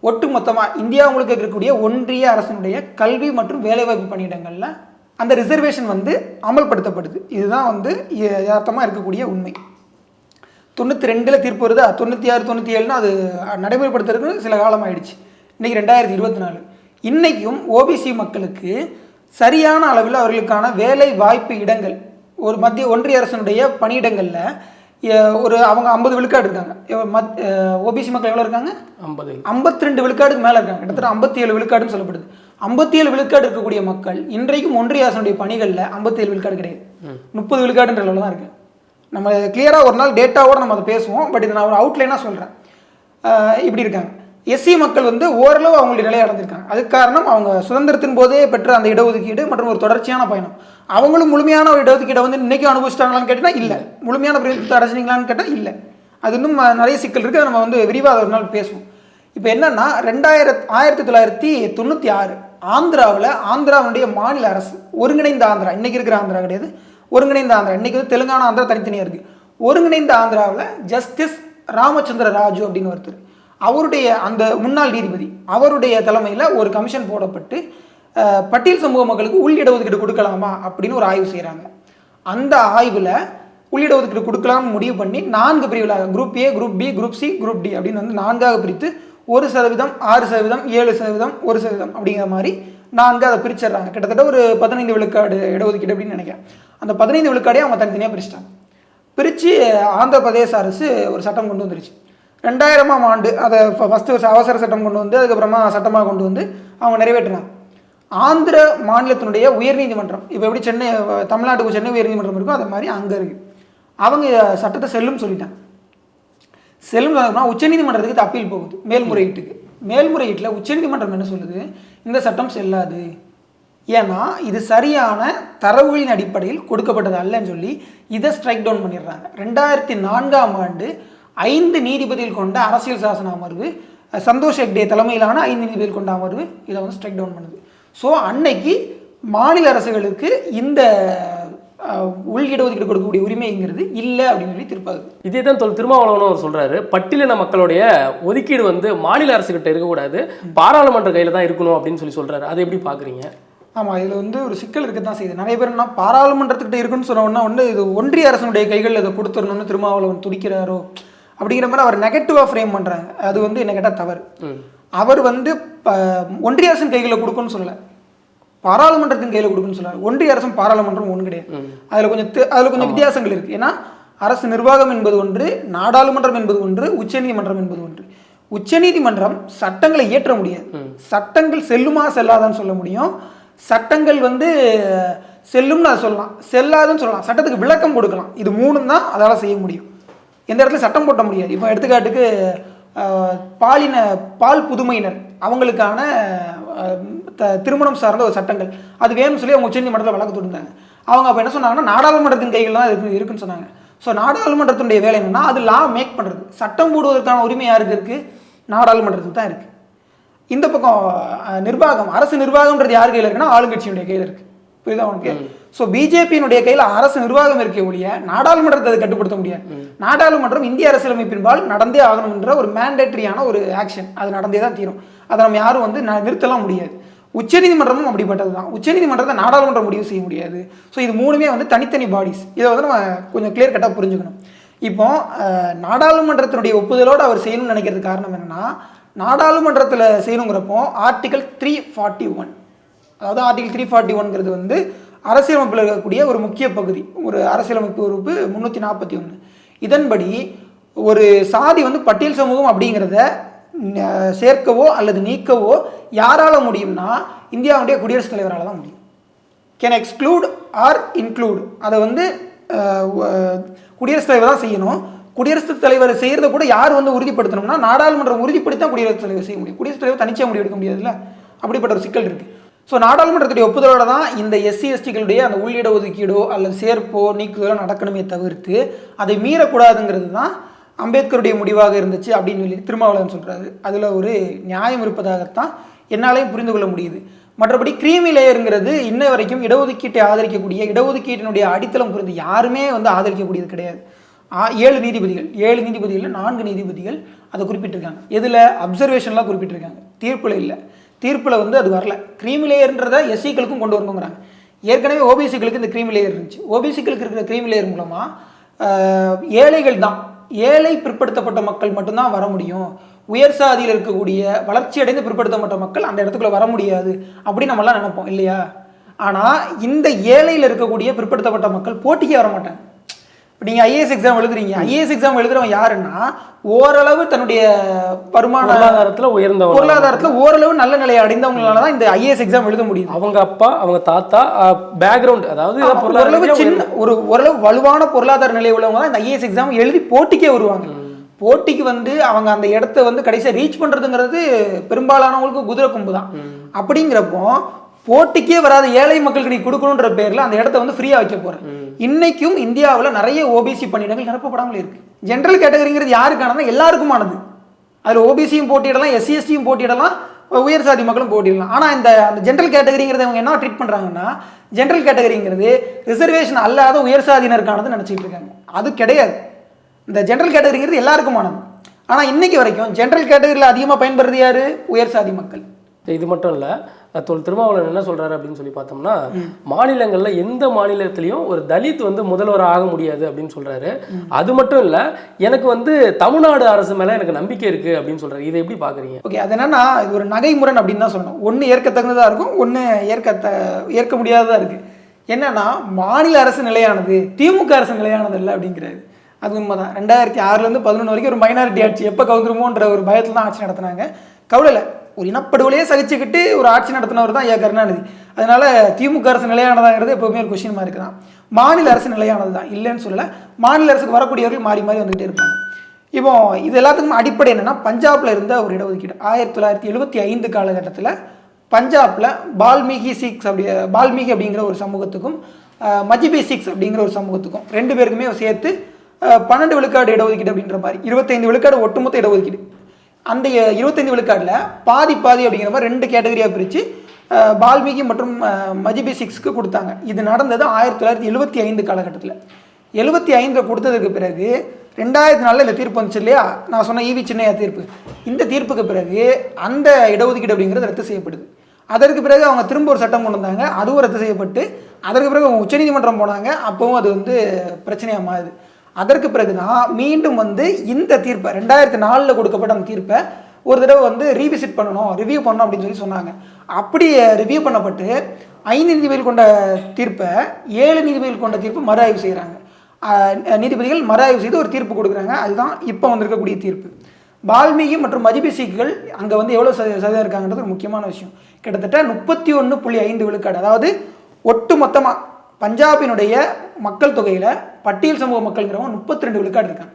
ஒட்டு மொத்தமாக இந்தியா இருக்கக்கூடிய ஒன்றிய அரசினுடைய கல்வி மற்றும் வேலைவாய்ப்பு பணியிடங்களில் அந்த ரிசர்வேஷன் வந்து அமல்படுத்தப்படுது. இதுதான் வந்து யதார்த்தமாக இருக்கக்கூடிய உண்மை. தொண்ணூற்றி ரெண்டில் தீர்ப்பு வருதா? தொண்ணூற்றி ஆறு தொண்ணூற்றி ஏழுனா அது நடைமுறைப்படுத்துறதுக்கு சில காலம் ஆயிடுச்சு. இன்றைக்கி ரெண்டாயிரத்தி இருபத்தி நாலு. இன்றைக்கும் ஓபிசி மக்களுக்கு சரியான அளவில் அவர்களுக்கான வேலை வாய்ப்பு இடங்கள் ஒரு மத்திய ஒன்றிய அரசினுடைய பணியிடங்களில் ஒரு அவங்க ஐம்பது விழுக்காடு இருக்காங்க. மத் ஓபிசி மக்கள் எவ்வளோ இருக்காங்க? ஐம்பது. ஐம்பத்தி ரெண்டு விழுக்காடுக்கு மேலே இருக்காங்க. கிட்டத்தட்ட ஐம்பத்தி ஏழு விழுக்காடுன்னு சொல்லப்படுது. ஐம்பத்தி ஏழு விழுக்காடு இருக்கக்கூடிய மக்கள் இன்றைக்கும் ஒன்றிய அரசனுடைய பணிகளில் ஐம்பத்தி ஏழு விழுக்காடு கிடையாது. முப்பது விழுக்காடுன்ற அளவில் தான் இருக்குது நம்ம கிளியராக ஒரு நாள் டேட்டாவோட நம்ம அதை பேசுவோம். பட் இதை நான் ஒரு அவுட்லைனாக சொல்கிறேன் இப்படி இருக்காங்க. எஸ்சி மக்கள் வந்து ஓரளவு அவங்களுடைய நிலையை அடைஞ்சிருக்காங்க. அதுக்கு காரணம் அவங்க சுதந்திரத்தின் போதே பெற்ற அந்த இடஒதுக்கீடு மற்றும் ஒரு தொடர்ச்சியான பயணம். அவங்களும் முழுமையான ஒரு இடஒதுக்கீடை வந்து இன்றைக்கும் அனுபவிச்சிட்டாங்களான்னு கேட்டால் இல்லை. முழுமையான பிரதிநிதித்துவத்தை அடைச்சிங்களான்னு கேட்டால் இல்லை. அது இன்னும் நிறைய சிக்கல் இருக்குது நம்ம வந்து விரிவாக ஒரு நாள் பேசுவோம். இப்போ என்னன்னா ரெண்டாயிரத் ஆயிரத்தி தொள்ளாயிரத்தி தொண்ணூற்றி ஆறு ஆந்திராவில் ஆந்திராவுடைய மாநில அரசு ஒருங்கிணைந்த ஆந்திரா. இன்றைக்கி இருக்கிற ஆந்திரா கிடையாது. ஒருங்கிணைந்த ஆந்திரா. இன்றைக்கி வந்து தெலுங்கானா ஆந்திரா தனித்தனியாக இருக்குது ஒருங்கிணைந்த ஆந்திராவில் ஜஸ்டிஸ் ராமச்சந்திர ராஜு அப்படின்னு ஒருத்தர். அவருடைய அந்த முன்னாள் நீதிபதி அவருடைய தலைமையில் ஒரு கமிஷன் போடப்பட்டு பட்டியல் சமூக மக்களுக்கு உள் இடஒதுக்கீடு கொடுக்கலாமா அப்படின்னு ஒரு ஆய்வு செய்கிறாங்க அந்த ஆய்வில் உள்ளிட ஒதுக்கீடு கொடுக்கலாம்னு முடிவு பண்ணி நான்கு பிரிவுகளாக group A group B group C group D அப்படின்னு வந்து நான்காக பிரித்து ஒரு சதவீதம் ஆறு சதவீதம் ஏழு சதவீதம் ஒரு சதவீதம் அப்படிங்கிற மாதிரி நான்கு அதை பிரிச்சிடுறாங்க. கிட்டத்தட்ட ஒரு பதினைந்து விழுக்காடு இடஒதுக்கீடு அப்படின்னு நினைக்கிறேன். அந்த பதினைந்து விழுக்காடே அவங்க தனித்தனியாக பிரிச்சிட்டாங்க. பிரித்து ஆந்திர பிரதேச அரசு ஒரு சட்டம் கொண்டு வந்துருச்சு. ரெண்டாயிரமாம் ஆண்டு அதை ஃபஸ்ட்டு அவசர சட்டம் கொண்டு வந்து அதுக்கப்புறமா சட்டமாக கொண்டு வந்து அவங்க நிறைவேற்றினாங்க. ஆந்திர மாநிலத்தினுடைய உயர்நீதிமன்றம் இப்போ எப்படி சென்னை தமிழ்நாட்டுக்கு சென்னை உயர்நீதிமன்றம் இருக்கோ அது மாதிரி அங்கே இருக்குது அவங்க சட்டத்தை செல்லும் சொல்லிட்டாங்க. செல்லும் உச்சநீதிமன்றத்துக்கு அப்பீல் போகுது மேல்முறையீட்டுக்கு. மேல்முறையீட்டில் உச்சநீதிமன்றம் என்ன சொல்லுது? இந்த சட்டம் செல்லாது. ஏன்னா இது சரியான தரவுகளின் அடிப்படையில் கொடுக்கப்பட்டது அல்லன்னு சொல்லி இதை ஸ்ட்ரைக் டவுன் பண்ணிடுறாங்க. ரெண்டாயிரத்தி நான்காம் ஆண்டு ஐந்து நீதிபதிகள் கொண்ட அரசியல் சாசன அமர்வு சந்தோஷ் ஹெக்டே தலைமையிலான ஐந்து நீதிபதிகள் கொண்ட அமர்வு இதை வந்து ஸ்ட்ரைக் டவுன் பண்ணுது. ஸோ அன்னைக்கு மாநில அரசுகளுக்கு இந்த அஹ், உள் இடஒதுக்கீடு கொடுக்கக்கூடிய உரிமைங்கிறது இல்லை அப்படின்னு சொல்லி திருப்பாது. இதே தான் தொல் திருமாவளவன் அவர் சொல்றாரு. பட்டியலின மக்களுடைய ஒதுக்கீடு வந்து மாநில அரசுகிட்ட இருக்கக்கூடாது. பாராளுமன்ற கையில தான் இருக்கணும் அப்படின்னு சொல்லி சொல்றாரு. அதை எப்படி பாக்குறீங்க? ஆமாம் இதில் வந்து ஒரு சிக்கல் இருக்க தான் செய்யுது. நிறைய பேர் என்ன பாராளுமன்றத்துக்கிட்ட இருக்குன்னு சொன்னோன்னா வந்து இது ஒன்றிய அரசனுடைய கைகளில் இதை கொடுத்துடணும்னு திருமாவளவன் துடிக்கிறாரோ? அப்படிங்கிற மாதிரி அவர் நெகட்டிவாக ஃப்ரேம் பண்ணுறாங்க அது வந்து என்ன கேட்டால் தவறு. அவர் வந்து ஒன்றிய அரசின் கைகளில் கொடுக்கணும்னு சொல்லலை. பாராளுமன்றத்தின் கையில் கொடுக்கணும்னு சொல்றாரு ஒன்றிய அரசும் பாராளுமன்றம் ஒன்று கிடையாது. அதில் கொஞ்சம் அதில் கொஞ்சம் வித்தியாசங்கள் இருக்குது ஏன்னா அரசு நிர்வாகம் என்பது ஒன்று நாடாளுமன்றம் என்பது ஒன்று உச்சநீதிமன்றம் என்பது ஒன்று. உச்சநீதிமன்றம் சட்டங்களை இயற்ற முடியாது. சட்டங்கள் செல்லுமா செல்லாதான்னு சொல்ல முடியும். சட்டங்கள் வந்து செல்லும்னு அதை சொல்லலாம். செல்லாதுன்னு சொல்லலாம். சட்டத்துக்கு விளக்கம் கொடுக்கலாம். இது மூணும் தான் அதால் செய்ய முடியும். எந்த இடத்துல சட்டம் போட்ட முடியாது. இப்போ எடுத்துக்காட்டுக்கு பாலின பால் புதுமையினர் அவங்களுக்கான த- திருமணம் சார்ந்த ஒரு சட்டங்கள். அது வேணும்னு சொல்லி அவங்க உச்சநீதிமன்றத்தில் வழக்கு தொடுந்தாங்க அவங்க அப்போ என்ன சொன்னாங்கன்னா நாடாளுமன்றத்தின் கைகள் தான் இருக்கு இருக்குன்னு சொன்னாங்க. ஸோ நாடாளுமன்றத்தினுடைய வேலை என்னன்னா அது லா மேக் பண்ணுறது சட்டம் போடுவதற்கான உரிமை யாருக்கு இருக்குது நாடாளுமன்றத்துக்கு தான் இருக்குது இந்த பக்கம் நிர்வாகம் அரசு நிர்வாகம்ன்றது யார் கையில் இருக்குன்னா ஆளுங்கட்சியினுடைய கையில் இருக்குது புரியுதா உனக்கு? ஸோ பிஜேபியினுடைய கையில் அரசு நிர்வாகம் இருக்கே ஒழிய நாடாளுமன்றத்தை கட்டுப்படுத்த முடியாது. நாடாளுமன்றம் இந்திய அரசியலமைப்பின்பால் நடந்தே ஆகணும்ன்ற ஒரு மேண்டேட்டரியான ஒரு ஆக்ஷன் அது நடந்தே தான் தீரும். அதை நம்ம யாரும் வந்து நிறுத்தலாம் முடியாது. உச்சநீதிமன்றமும் அப்படிப்பட்டது தான். உச்சநீதிமன்றத்தை நாடாளுமன்றம் முடிவு செய்ய முடியாது. ஸோ இது மூணுமே வந்து தனித்தனி பாடிஸ் இதை வந்து நம்ம கொஞ்சம் கிளியர் கட்டாக புரிஞ்சுக்கணும். இப்போ நாடாளுமன்றத்தினுடைய ஒப்புதலோடு அவர் செய்யணும்னு நினைக்கிறது காரணம் என்னன்னா நாடாளுமன்றத்தில் செய்யணுங்கிறப்போ ஆர்டிகல் த்ரீ ஃபார்ட்டி ஒன் அதாவது ஆர்டிகல் த்ரீ ஃபார்ட்டி ஒன்ங்கிறது வந்து அரசியலமைப்பில் இருக்கக்கூடிய ஒரு முக்கிய பகுதி. ஒரு அரசியலமைப்பு உறுப்பு முந்நூற்றி நாற்பத்தி ஒன்று இதன்படி ஒரு சாதி வந்து பட்டியல் சமூகம் அப்படிங்கிறத சேர்க்கவோ அல்லது நீக்கவோ யாரால் முடியும்னா இந்தியாவுடைய குடியரசுத் தலைவரால் தான் முடியும். கேன் எக்ஸ்க்ளூட் ஆர் இன்க்ளூட் அதை வந்து குடியரசுத் தலைவர் தான் செய்யணும். குடியரசுத் தலைவர் செய்கிறத கூட யார் வந்து உறுதிப்படுத்தணும்னா நாடாளுமன்றம் உறுதிப்படுத்தி தான் குடியரசுத் தலைவர் செய்ய முடியும். குடியரசுத் தலைவர் தனிச்சா முடிவெடுக்க முடியாதுல்ல? அப்படிப்பட்ட ஒரு சிக்கல் இருக்குது ஸோ நாடாளுமன்றத்துடைய ஒப்புதலோட தான் இந்த எஸ்சி எஸ்டிகளுடைய அந்த உள்ளிட ஒதுக்கீடோ அல்லது சேர்ப்போ நீக்குதலோ நடக்கணுமே தவிர்த்து அதை மீறக்கூடாதுங்கிறது தான் அம்பேத்கருடைய முடிவாக இருந்துச்சு அப்படின்னு சொல்லி திருமாவளவன் சொல்கிறாரு அதில் ஒரு நியாயம் இருப்பதாகத்தான் என்னாலையும் புரிந்து கொள்ள முடியுது. மற்றபடி கிரீமி லேயருங்கிறது இன்ன வரைக்கும் இடஒதுக்கீட்டை ஆதரிக்கக்கூடிய இடஒதுக்கீட்டினுடைய அடித்தளம் புரிந்து யாருமே வந்து ஆதரிக்கக்கூடியது கிடையாது. ஆ- ஏழு நீதிபதிகள் ஏழு நீதிபதிகளில் நான்கு நீதிபதிகள் அதை குறிப்பிட்டிருக்காங்க. எதில்? அப்சர்வேஷன்லாம் குறிப்பிட்டிருக்காங்க. தீர்ப்பில் இல்லை. தீர்ப்பில் வந்து அது வரல. க்ரீமி லேயர்ன்றதை எஸ்சிக்களுக்கும் கொண்டு வரணுங்கிறாங்க. ஏற்கனவே ஓபிசிகளுக்கு இந்த க்ரீமி லேயர் இருந்துச்சு. ஓபிசிகளுக்கு இருக்கிற க்ரீம் லேயர் மூலமாக ஏழைகள் தான் ஏழை பிற்படுத்தப்பட்ட மக்கள் மட்டும்தான் வர முடியும். உயர் சாதியில் இருக்கக்கூடிய வளர்ச்சி அடைந்து பிற்படுத்தப்பட்ட மக்கள் அந்த இடத்துக்குள்ளே வர முடியாது அப்படின்னு நம்மலாம் நினைப்போம் இல்லையா? ஆனால் இந்த ஏழையில் இருக்கக்கூடிய பிற்படுத்தப்பட்ட மக்கள் போட்டிக்கே வர மாட்டாங்க. இப்போ நீங்கள் ஐஏஎஸ் எக்ஸாம் எழுதுறீங்க. ஐஏஎஸ் எக்ஸாம் எழுதுறவன் யாருன்னா ஓரளவு தன்னுடைய வருமான பொருளாதாரத்துல உயர்ந்தவங்க பொருளாதாரத்தில் ஓரளவு நல்ல நிலையை அடைந்தவங்களால தான் இந்த ஐஏஎஸ் எக்ஸாம் எழுத முடியுது. அவங்க அப்பா அவங்க தாத்தா பேக்ரவுண்ட் அதாவது ஓரளவு சின்ன ஒரு ஓரளவு வலுவான பொருளாதார நிலை உள்ளவங்க தான் இந்த ஐஏஎஸ் எக்ஸாம் எழுதி போட்டிக்கே வருவாங்க. போட்டிக்கு வந்து அவங்க அந்த இடத்த வந்து கடைசியாக ரீச் பண்றதுங்கிறது பெரும்பாலானவங்களுக்கு குதிரை கொம்பு தான் அப்படிங்கிறப்போ போட்டிக்கே வராத ஏழை மக்களுக்கு நீ கொடுக்கணுன்ற பேர்ல அந்த இடத்த வந்து ஃப்ரீயா வைக்க போறேன். இன்னைக்கும் இந்தியாவில் நிறைய ஓபிசி பணியிடங்கள் நிரப்பப்படாமல் இருக்கு. ஜென்ரல் கேட்டகரிங்கிறது யாருக்கானதுன்னா எல்லாருக்குமானது. அதில் ஓபிசியும் போட்டியிடலாம் எஸ்சி எஸ்டியும் போட்டியிடலாம் உயர் சாதி மக்களும் போட்டியிடலாம். ஆனால் இந்த அந்த ஜென்ரல் கேட்டகரிங்கிறத அவங்க என்ன ட்ரீட் பண்ணுறாங்கன்னா ஜென்ரல் கேட்டகரிங்கிறது ரிசர்வேஷன் அல்லாத உயர் சாதியினருக்கானது நினச்சிட்டு இருக்காங்க. அது கிடையாது. இந்த ஜென்ரல் கேட்டகரிங்கிறது எல்லாருக்குமானது. ஆனால் இன்னைக்கு வரைக்கும் ஜென்ரல் கேட்டகரியில் அதிகமாக பயன்படுறது யாரு? உயர் சாதி மக்கள். இது மட்டும் இல்ல தொல் திருமாவளவன் என்ன சொல்றாரு அப்படின்னு சொல்லி பார்த்தோம்னா மாநிலங்கள்ல எந்த மாநிலத்திலயும் ஒரு தலித் வந்து முதல்வர் ஆக முடியாது அப்படின்னு சொல்றாரு. அது மட்டும் இல்ல எனக்கு வந்து தமிழ்நாடு அரசு மேல எனக்கு நம்பிக்கை இருக்கு அப்படின்னு சொல்றாரு. இதை எப்படி பாக்குறீங்க? ஓகே அது என்னன்னா இது ஒரு நகைமுரண் அப்படின்னு தான் சொல்லணும். ஒன்று ஏற்கத்தகுந்ததாக இருக்கும் ஒன்று ஏற்கத்த ஏற்க முடியாததாக இருக்குது என்னன்னா மாநில அரசு நிலையானது திமுக அரசு நிலையானது இல்லை அப்படிங்கிறாரு. அது உண்மைதான். ரெண்டாயிரத்தி ஆறுலேருந்து பதினொன்று வரைக்கும் ஒரு மைனாரிட்டி ஆட்சி எப்போ கவுந்துருமோன்ற ஒரு பயத்தில் தான் ஆட்சி நடத்தினாங்க. கவலையில் ஒரு இனப்படுகொலையே சகிச்சுக்கிட்டு ஒரு ஆட்சி நடத்தினவர் தான் ஐயா கருணாநிதி. அதனால திமுக அரசு நிலையானதாங்கிறது எப்போவுமே ஒரு கொஷின் மாதிரி தான். மாநில அரசு நிலையானது தான். இல்லைன்னு சொல்லலை. மாநில அரசுக்கு வரக்கூடியவர்கள் மாறி மாறி வந்துகிட்டே இருப்பாங்க. இப்போ இது எல்லாத்துக்கும் அடிப்படை என்னென்னா பஞ்சாப்ல இருந்த ஒரு இடஒதுக்கீடு. ஆயிரத்தி தொள்ளாயிரத்தி எழுபத்தி ஐந்து காலகட்டத்தில் பஞ்சாப்ல பால்மீகி சிக்ஸ் அப்படி பால்மீகி அப்படிங்கிற ஒரு சமூகத்துக்கும் மஜிபி சிக்ஸ் அப்படிங்கிற ஒரு சமூகத்துக்கும் ரெண்டு பேருக்குமே சேர்த்து பன்னெண்டு விழுக்காடு இடஒதுக்கீடு அப்படின்ற மாதிரி. இருபத்தைந்து விழுக்காடு ஒட்டுமொத்த இடஒதுக்கீடு. அந்த இருபத்தைந்து விழுக்காட்டில் பாதி பாதி அப்படிங்கிற மாதிரி ரெண்டு கேட்டகரியாக பிரித்து பால்மீகி மற்றும் மஜிபி சிக்ஸ்க்கு கொடுத்தாங்க. இது நடந்தது ஆயிரத்தி தொள்ளாயிரத்தி எழுபத்தி ஐந்து காலகட்டத்தில். எழுபத்தி ஐந்தில் கொடுத்ததுக்கு பிறகு ரெண்டாயிரத்தி நாலில் இந்த தீர்ப்பு வந்துச்சு இல்லையா? நான் சொன்ன ஈவி சின்னையா தீர்ப்பு. இந்த தீர்ப்புக்கு பிறகு அந்த இடஒதுக்கீடு அப்படிங்கிறது ரத்து செய்யப்படுது. அதற்கு பிறகு அவங்க திரும்ப ஒரு சட்டம் கொண்டு வந்தாங்க. அதுவும் ரத்து செய்யப்பட்டு அதற்கு பிறகு அவங்க உச்சநீதிமன்றம் போனாங்க. அப்போவும் அது வந்து பிரச்சனையாக மாறுது. அதற்கு பிறகு தான் மீண்டும் வந்து இந்த தீர்ப்பை ரெண்டாயிரத்தி நாலில் கொடுக்கப்பட்ட அந்த தீர்ப்பை ஒரு தடவை வந்து ரீவிசிட் பண்ணணும் ரிவ்யூ பண்ணணும் அப்படின்னு சொல்லி சொன்னாங்க. அப்படி ரிவ்யூ பண்ணப்பட்டு ஐந்து நீதிபதிகள் கொண்ட தீர்ப்பை ஏழு நீதிபதிகள் கொண்ட தீர்ப்பு மறு ஆய்வு செய்கிறாங்க நீதிபதிகள் மறு ஆய்வு செய்து ஒரு தீர்ப்பு கொடுக்குறாங்க. அதுதான் இப்போ வந்திருக்கக்கூடிய தீர்ப்பு. வால்மீகி மற்றும் மஜிபி சீக்குகள் அங்கே வந்து எவ்வளோ சத சதவீதம் இருக்காங்கன்றது ஒரு முக்கியமான விஷயம். கிட்டத்தட்ட முப்பத்தி ஒன்று புள்ளி ஐந்து விழுக்காடு அதாவது ஒட்டு மொத்தமாக பஞ்சாபினுடைய மக்கள் தொகையில் பட்டியல் சமூக மக்கள்ங்கிறவங்க முப்பத்தி ரெண்டு விழுக்காடு இருக்காங்க.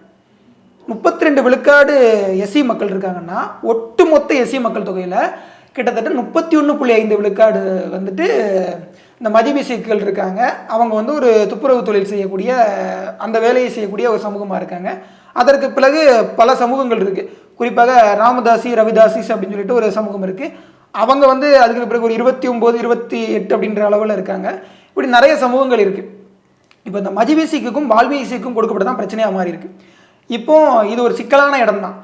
முப்பத்தி ரெண்டு விழுக்காடு எஸ்சி மக்கள் இருக்காங்கன்னா ஒட்டுமொத்த எஸ்சி மக்கள் தொகையில் கிட்டத்தட்ட முப்பத்தி ஒன்று புள்ளி ஐந்து விழுக்காடு வந்துட்டு இந்த மதிபிசிக்கள் இருக்காங்க. அவங்க வந்து ஒரு துப்புரவு தொழில் செய்யக்கூடிய அந்த வேலையை செய்யக்கூடிய ஒரு சமூகமாக இருக்காங்க. அதற்கு பிறகு பல சமூகங்கள் இருக்குது குறிப்பாக ராமதாசி ரவிதாசிஸ் அப்படின்னு சொல்லிட்டு ஒரு சமூகம் இருக்குது அவங்க வந்து அதுக்கு பிறகு ஒரு இருபத்தி ஒம்பது இருபத்தி எட்டு அப்படின்ற அளவில் இருக்காங்க. இப்படி நிறைய சமூகங்கள் இருக்குது இப்போ இந்த மஜிபிசிக்கும் வால்மீகிக்கும் கொடுக்கப்பட்ட தான் பிரச்சனையாக மாறி இருக்குது இப்போ இது ஒரு சிக்கலான இடம் தான்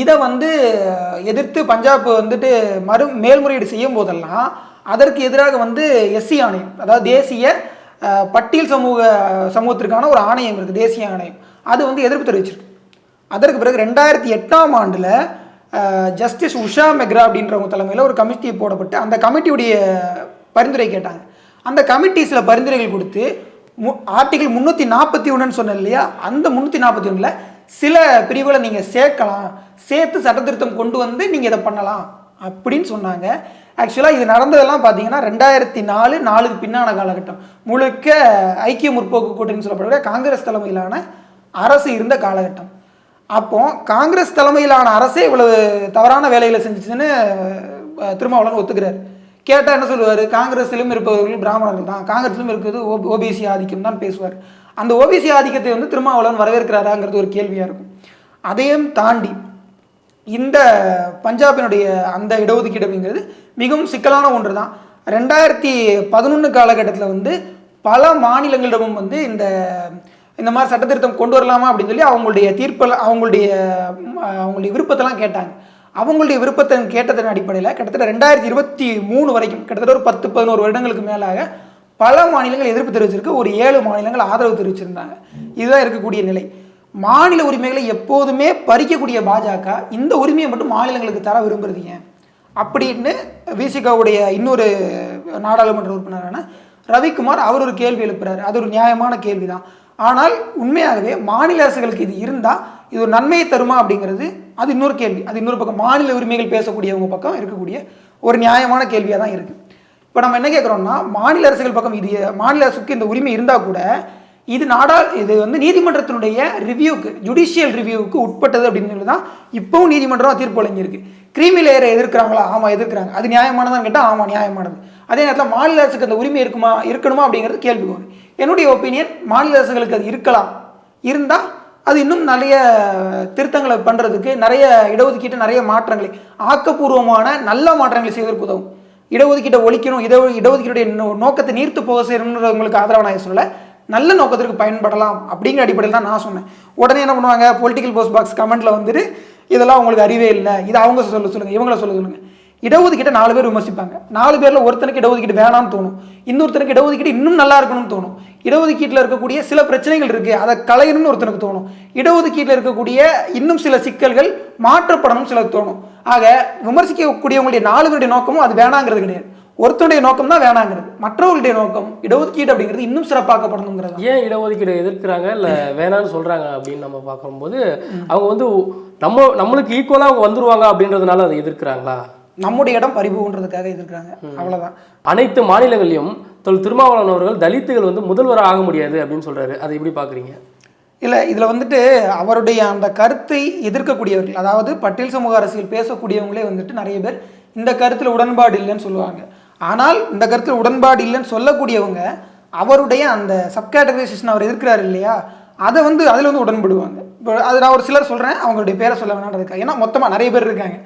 இதை வந்து எதிர்த்து பஞ்சாப் வந்துட்டு மறு மேல்முறையீடு செய்யும் போதெல்லாம் அதற்கு எதிராக வந்து எஸ்சி ஆணையம் அதாவது தேசிய பட்டியல் சமூக சமூகத்திற்கான ஒரு ஆணையம் இருக்குது தேசிய ஆணையம். அது வந்து எதிர்ப்பு தெரிவிச்சிருக்கு. அதற்கு பிறகு ரெண்டாயிரத்தி எட்டாம் ஆண்டில் ஜஸ்டிஸ் உஷா மெக்ரா அப்படின்றவங்க தலைமையில் ஒரு கமிட்டி போடப்பட்டு அந்த கமிட்டியுடைய பரிந்துரை கேட்டாங்க. அந்த கமிட்டி சில பரிந்துரைகள் கொடுத்து மு ஆர்டிகல் முந்நூற்றி நாற்பத்தி ஒன்றுன்னு சொன்னேன் இல்லையா? அந்த முந்நூற்றி நாற்பத்தி ஒன்றில் சில பிரிவுகளை நீங்கள் சேர்க்கலாம் சேர்த்து சட்டத்திருத்தம் கொண்டு வந்து நீங்கள் இதை பண்ணலாம் அப்படின்னு சொன்னாங்க. ஆக்சுவலாக இது நடந்ததெல்லாம் பார்த்தீங்கன்னா ரெண்டாயிரத்தி நாலு நாலுக்கு பின்னான காலகட்டம். முழுக்க ஐக்கிய முற்போக்கு கூட்டணின்னு சொல்லப்படக்கூடிய காங்கிரஸ் தலைமையிலான அரசு இருந்த காலகட்டம். அப்போ காங்கிரஸ் தலைமையிலான அரசே இவ்வளவு தவறான வேலைகளை செஞ்சிச்சுன்னு திருமாவளவன் ஒத்துக்கிறார். கேட்டால் என்ன சொல்லுவார்? காங்கிரஸிலும் இருப்பவர்கள் பிராமணர்கள் தான். காங்கிரஸிலும் இருக்கிறது ஓ ஓபிசி ஆதிக்கம் தான் பேசுவார். அந்த ஓபிசி ஆதிக்கத்தை வந்து திருமாவளவன் வரவேற்கிறாராங்கிறது ஒரு கேள்வியாக இருக்கும். அதையும் தாண்டி இந்த பஞ்சாபினுடைய அந்த இடஒதுக்கீடு அப்படிங்கிறது மிகவும் சிக்கலான ஒன்று தான். ரெண்டாயிரத்தி பதினொன்று காலகட்டத்தில் வந்து பல மாநிலங்களிடமும் வந்து இந்த இந்த மாதிரி சட்டத்திருத்தம் கொண்டு வரலாமா அப்படின்னு சொல்லி அவங்களுடைய தீர்ப்பில் அவங்களுடைய அவங்களுடைய விருப்பத்தெல்லாம் கேட்டாங்க. அவங்களுடைய விருப்பத்தை கேட்டதன் அடிப்படையில் கிட்டத்தட்ட ரெண்டாயிரத்தி இருபத்தி மூணு வரைக்கும் கிட்டத்தட்ட ஒரு பத்து பதினோரு வருடங்களுக்கு மேலாக பல மாநிலங்கள் எதிர்ப்பு தெரிவிச்சிருக்கு. ஒரு ஏழு மாநிலங்கள் ஆதரவு தெரிவிச்சிருந்தாங்க. இதுதான் இருக்கக்கூடிய நிலை. மாநில உரிமைகளை எப்போதுமே பறிக்கக்கூடிய பாஜக இந்த உரிமையை மட்டும் மாநிலங்களுக்கு தர விரும்புறது ஏன்? அப்படின்னு விசிகாவுடைய இன்னொரு நாடாளுமன்ற உறுப்பினரான ரவிக்குமார் அவர் ஒரு கேள்வி எழுப்புறாரு. அது ஒரு நியாயமான கேள்வி தான் ஆனால் உண்மையாகவே மாநில அரசுகளுக்கு இது இருந்தால் இது ஒரு நன்மையை தருமா அப்படிங்கிறது அது இன்னொரு கேள்வி. அது இன்னொரு பக்கம் மாநில உரிமைகள் பேசக்கூடியவங்க பக்கம் இருக்கக்கூடிய ஒரு நியாயமான கேள்வியாக தான் இருக்குது இப்போ நம்ம என்ன கேட்குறோம்னா மாநில அரசுகள் பக்கம் இது மாநில அரசுக்கு இந்த உரிமை இருந்தால் கூட இது நாடா இது வந்து நீதிமன்றத்தினுடைய ரிவ்யூக்கு ஜுடிஷியல் ரிவ்யூவுக்கு உட்பட்டது அப்படின்னு சொல்லி தான் இப்போவும் நீதிமன்றம் தீர்ப்பு வழங்கியிருக்கு. கிரீமி லேயரை எதிர்க்கிறாங்களா? ஆமாம் எதிர்க்கிறாங்க. அது நியாயமானதான்னு கேட்டால் ஆமாம் நியாயமானது. அதே நேரத்தில் மாநில அரசுக்கு அந்த உரிமை இருக்குமா இருக்கணுமா அப்படிங்கிறது கேள்வி வரும். என்னுடைய ஒப்பீனியன் மாநில அரசுகளுக்கு அது இருக்கலாம். இருந்தால் அது இன்னும் நிறைய திருத்தங்களை பண்ணுறதுக்கு நிறைய இடஒதுக்கீட்டு நிறைய மாற்றங்களை ஆக்கப்பூர்வமான நல்ல மாற்றங்களை செய்வதற்கு உதவும். இடஒதுக்கீட்டை ஒழிக்கணும் இட இடஒதுக்கீட்டுடைய நோ- நோக்கத்தை நீர்த்து போக செய்யணுன்றவங்களுக்கு ஆதரவு நான் சொல்ல நல்ல நோக்கத்திற்கு பயன்படலாம் அப்படிங்கிற அடிப்படையில் தான் நான் சொன்னேன். உடனே என்ன பண்ணுவாங்க? பொலிட்டிக்கல் போஸ்ட் பாக்ஸ் கமெண்ட்டில் வந்துட்டு இதெல்லாம் உங்களுக்கு அறிவே இல்லை. இது அவங்க சொல்ல சொல்லுங்கள் இவங்கள சொல்ல சொல்லுங்கள் இடஒதுக்கீட்டை நாலு பேர் விமர்சிப்பாங்க. நாலு பேரில் ஒருத்தனுக்கு இடஒதுக்கீடு வேணாம்னு தோணும். இன்னொருத்தனுக்கு இடஒதுக்கீடு இன்னும் நல்லா இருக்கணும்னு தோணும். இடஒதுக்கீட்டில் இருக்கக்கூடிய சில பிரச்சனைகள் இருக்கு. அதை களையணும்னு ஒருத்தனுக்கு தோணும். இடஒதுக்கீட்டில் இருக்கக்கூடிய இன்னும் சில சிக்கல்கள் மாற்றப்படணும்னு சிலருக்கு தோணும். ஆக விமர்சிக்கக்கூடியவங்களுடைய நாலு பேருடைய நோக்கமும் அது வேணாங்கிறது கிடையாது. ஒருத்தனுடைய நோக்கம் தான் வேணாங்கிறது. மற்றவர்களுடைய நோக்கம் இடஒதுக்கீடு அப்படிங்கிறது இன்னும் சிறப்பாக்கப்படணுங்கிறது. ஏன் இடஒதுக்கீடு எதிர்க்கிறாங்க இல்லை வேணான்னு சொல்கிறாங்க அப்படின்னு நம்ம பார்க்கும்போது அவங்க வந்து நம்ம நம்மளுக்கு ஈக்குவலாக அவங்க வந்துருவாங்க அப்படின்றதுனால அதை எதிர்க்கிறாங்களா? நம்முடைய இடம் பறிபோன்றதுக்காக எதிர்க்கிறாங்க. அவ்வளவுதான். அனைத்து மாநிலங்களையும் தொல் திருமாவளவன் அவர்கள் தலித்துகள் வந்து முதல்வராக ஆக முடியாது அப்படின்னு சொல்கிறாரு அதை எப்படி பார்க்குறீங்க? இல்லை இதில் வந்துட்டு அவருடைய அந்த கருத்தை எதிர்க்கக்கூடியவர்கள் அதாவது பட்டியல் சமூக அரசியல் பேசக்கூடியவங்களே வந்துட்டு நிறைய பேர் இந்த கருத்தில் உடன்பாடு இல்லைன்னு சொல்லுவாங்க. ஆனால் இந்த கருத்தில் உடன்பாடு இல்லைன்னு சொல்லக்கூடியவங்க அவருடைய அந்த சப்கேட்டகரைசேஷன் அவர் எதிர்க்கிறார் இல்லையா அதை வந்து அதில் வந்து உடன்படுவாங்க. இப்போ அது நான் ஒரு சிலர் சொல்கிறேன் அவங்களுடைய பேரை சொல்ல வேணான்றதுக்காக. ஏன்னா மொத்தமாக நிறைய பேர் இருக்காங்க.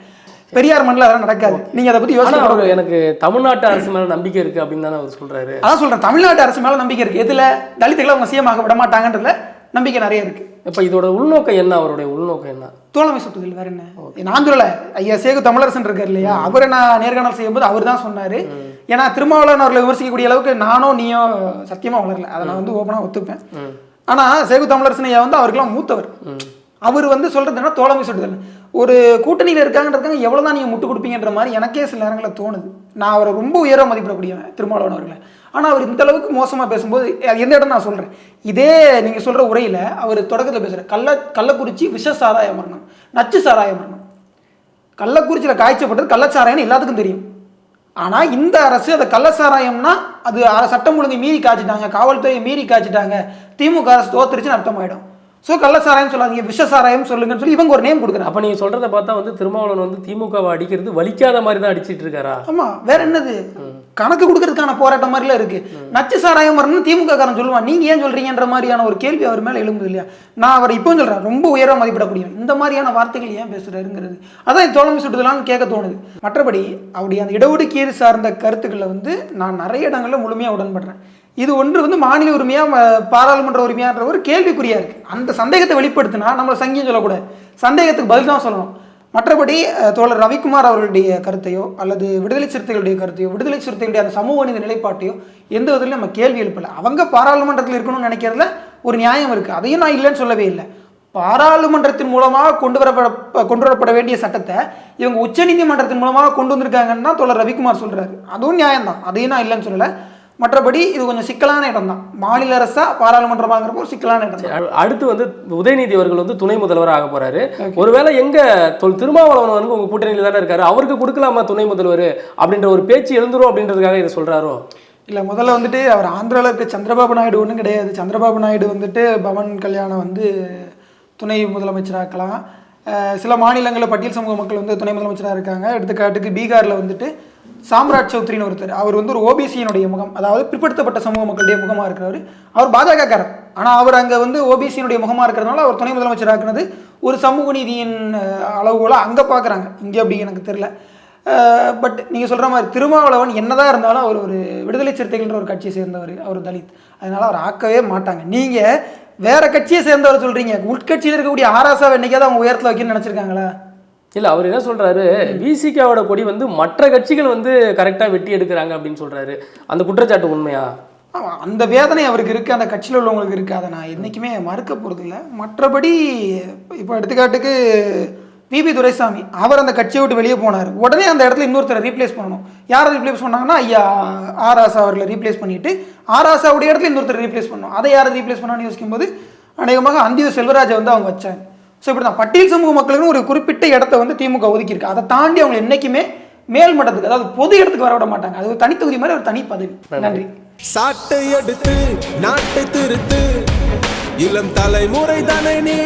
பெரியார் மண்ணில் அதெல்லாம் நடக்காது. நீங்கள் அதை ஆனா யோசிக்க எனக்கு தமிழ்நாட்டு அரசு மேல நம்பிக்கை இருக்கு அப்படின்னு தானே அவர் சொல்றாரு. அதான் சொல்கிறேன் தமிழ்நாட்டு அரசு மேலே நம்பிக்கை இருக்குது எதில்? தலித்துகளை அவங்க சிஎம் ஆக விட மாட்டாங்கன்றதுல நம்பிக்கை நிறைய இருக்குது இப்ப இதோட உள்நோக்கம் என்ன? அவருடைய உள்நோக்கம் என்ன? தோழமை சுட்டுதல் வேற என்ன? நான் சொல்லல. ஐயா சேகு தமிழரசன் இருக்கார் இல்லையா? அவரை நான் நேர்காணல் செய்யும்போது அவர் தான் சொன்னாரு. ஏன்னா திருமாவளவன் அவர்களை விமர்சிக்கக்கூடிய அளவுக்கு நானோ நீயோ சத்தியமா வளரல. அதை நான் வந்து ஓப்பனா ஒத்துப்பேன். ஆனா சேகு தமிழரசன் ஐயா வந்து அவருக்கெல்லாம் மூத்தவர். அவர் வந்து சொல்றது என்ன தோழமை சுட்டுதல் ஒரு கூட்டணியில் இருக்காங்கன்றதுக்காக எவ்வளோ தான் நீங்கள் முட்டு கொடுப்பீங்கன்ற மாதிரி எனக்கே சில நேரங்களில் தோணுது. நான் அவரை ரொம்ப உயர மதிப்பிடக்கூடியவன் திருமாவளவன் அவர்களை. ஆனால் அவர் இந்த அளவுக்கு பேசும்போது எந்த இடம் நான் சொல்கிறேன் இதே நீங்கள் சொல்கிற உரையில் அவர் தொடக்கத்தில் பேசுகிற கள்ள கள்ளக்குறிச்சி விஷ சாராய மரணம் நச்சு சாராய மரணம். கள்ளக்குறிச்சியில் காய்ச்சப்பட்டது கள்ளச்சாராயம்னு எல்லாத்துக்கும் தெரியும். ஆனால் இந்த அரசு அதை கள்ளச்சாராயம்னா அது சட்டம் ஒழுங்கு மீறி காய்ச்சிட்டாங்க காவல்துறையை மீறி காய்ச்சிட்டாங்க திமுக அரசு தோத்துருச்சுன்னு அர்த்தமாயிடும். ஸோ கள்ளச்சாராயம் சொல்லாதீங்க விஷ சாராயம் சொல்லுங்கன்னு சொல்லி இவங்க ஒரு நேம் கொடுக்குறாங்க. அப்ப நீங்க சொல்றத பார்த்தா வந்து திருமாவளவன் வந்து திமுகவை அடிக்கிறது வலிக்காத மாதிரி தான் அடிச்சிட்டு இருக்காரா ஆமா வேற என்னது? கணக்கு கொடுக்கறதுக்கான போராட்டம் மாதிரிலாம் இருக்கு. நச்சு சாராயம் வரணும்னு திமுக காரன் சொல்லுவான். நீங்க ஏன் சொல்றீங்கன்ற மாதிரியான ஒரு கேள்வி அவர் மேல எழும்புது இல்லையா? நான் அவர் இப்போ சொல்றேன் ரொம்ப உயரமா மதிப்பிடக்கூடிய இந்த மாதிரியான வார்த்தைகள் ஏன் பேசுறாருங்கிறது. அதான் தோழமை சுட்டுதலான்னு கேட்க தோணுது. மற்றபடி அவருடைய அந்த இடஒதுக்கீடு சார்ந்த கருத்துக்களை வந்து நான் நிறைய இடங்கள்ல முழுமையா உடன்படுறேன். இது ஒன்று வந்து மாநில உரிமையா பாராளுமன்ற உரிமையான்ற ஒரு கேள்விக்குறியா இருக்கு. அந்த சந்தேகத்தை வெளிப்படுத்தினா நம்மளை சங்கியம் சொல்லக்கூடாது. சந்தேகத்துக்கு பதில் தான் சொல்லணும். மற்றபடி தோழர் ரவிக்குமார் அவர்களுடைய கருத்தையோ அல்லது விடுதலை சிறுத்தைகளுடைய கருத்தையோ விடுதலை சிறுத்தைகளுடைய அந்த சமூக நீதி நிலைப்பாட்டையோ எந்த விதத்திலும் நம்ம கேள்வி எழுப்பலை. அவங்க பாராளுமன்றத்தில் இருக்கணும்னு நினைக்கிறதுல ஒரு நியாயம் இருக்குது அதையும் நான் இல்லைன்னு சொல்லவே இல்லை. பாராளுமன்றத்தின் மூலமாக கொண்டு வரப்பட கொண்டு வரப்பட வேண்டிய சட்டத்தை இவங்க உச்சநீதிமன்றத்தின் மூலமாக கொண்டு வந்திருக்காங்கன்னு தான் தோழர் ரவிக்குமார் சொல்கிறாரு அதுவும் நியாயம்தான். அதையும் நான் இல்லைன்னு சொல்லலை. மற்றபடி இது கொஞ்சம் சிக்கலான இடம் தான் மாநில அரசா பாராளுமன்றமாங்கிறப்போ ஒரு சிக்கலான இடம் தான் அடுத்து வந்து உதயநிதி அவர்கள் வந்து துணை முதல்வர் ஆக போறாரு. ஒருவேளை எங்க தொல் திருமாவளவன் வந்து உங்க கூட்டணியில தானே இருக்காரு? அவருக்கு கொடுக்கலாமா துணை முதல்வர்? அப்படின்ற ஒரு பேச்சு எழுந்துரும் அப்படின்றதுக்காக இதை சொல்றாரோ? இல்லை முதல்ல வந்துட்டு அவர் ஆந்திராவில் இருக்க சந்திரபாபு நாயுடு ஒன்றும் கிடையாது. சந்திரபாபு நாயுடு வந்துட்டு பவன் கல்யாணம் வந்து துணை முதலமைச்சராக்கலாம். சில மாநிலங்களில் பட்டியல் சமூக மக்கள் வந்து துணை முதலமைச்சராக இருக்காங்க. எடுத்துக்காட்டுக்கு பீகாரில் வந்துட்டு சாம்ராஜ் சௌத்ரின்னு ஒருத்தர். அவர் வந்து ஒரு ஓபிசியினுடைய முகம் அதாவது பிற்படுத்தப்பட்ட சமூக மக்களுடைய முகமாக இருக்கிறவர். அவர் பாஜகக்காரர். ஆனால் அவர் அங்கே வந்து ஓபிசியினுடைய முகமாக இருக்கிறதுனால அவர் துணை முதலமைச்சராக்குனது ஒரு சமூக நீதியின் அளவுகோலாக அங்கே பார்க்குறாங்க இங்கே அப்படி எனக்கு தெரில பட் நீங்கள் சொல்கிற மாதிரி திருமாவளவன் என்னதான் இருந்தாலும் அவர் ஒரு விடுதலை சிறுத்தைகள்ன்ற ஒரு கட்சியை சேர்ந்தவர் அவர் தலித். அதனால் அவர் ஆக்கவே மாட்டாங்க. நீங்கள் வேறு கட்சியை சேர்ந்தவர் சொல்கிறீங்க உட்கட்சியில் இருக்கக்கூடிய ஆராசாவை என்றைக்காவது அவங்க உயரத்தில் வைக்கணும்னு நினச்சிருக்காங்களா? இல்ல அவர் என்ன சொல்றாரு? விசிகாவோட கொடி வந்து மற்ற கட்சிகள் வந்து கரெக்டா வெட்டி எடுக்கிறாங்க அப்படின்னு சொல்றாரு. அந்த குற்றச்சாட்டு உண்மையா? ஆமாம் அந்த வேதனை அவருக்கு இருக்குது அந்த கட்சியில் உள்ளவங்களுக்கு இருக்குது அதை நான் என்றைக்குமே மறுக்க போகிறதில்ல மற்றபடி இப்போ எடுத்துக்காட்டுக்கு பிபி துரைசாமி அவர் அந்த கட்சியை விட்டு வெளியே போனார். உடனே அந்த இடத்துல இன்னொருத்தரை ரீப்ளேஸ் பண்ணணும். யாரை ரீப்ளேஸ் பண்ணாங்கன்னா ஐயா ஆர் ஆசா அவர்களை ரீப்ளேஸ் பண்ணிட்டு ஆர் ஆசாவுடைய இடத்துல இன்னொருத்தர் ரீப்ளேஸ் பண்ணணும். அதை யாரை ரீப்ளேஸ் பண்ணான்னு யோசிக்கும்போது அநேகமாக அந்தியூ செல்வராஜை வந்து அவங்க வச்சாங்க. ஸோ இப்படி தான். பட்டியல் சமூக மக்களுக்குன்னு ஒரு குறிப்பிட்ட இடத்த வந்து திமுக ஒதுக்கியிருக்கு. அதை தாண்டி அவங்க என்றைக்குமே மேல் மட்டத்துக்கு அதாவது பொது இடத்துக்கு வர விட மாட்டாங்க. அது ஒரு தனித்தொகுதி மாதிரி ஒரு தனி பதவி. நன்றி. சாட்டை எடுத்து நாட்டை திருத்து. இளம் தலைமுறை தானே நீ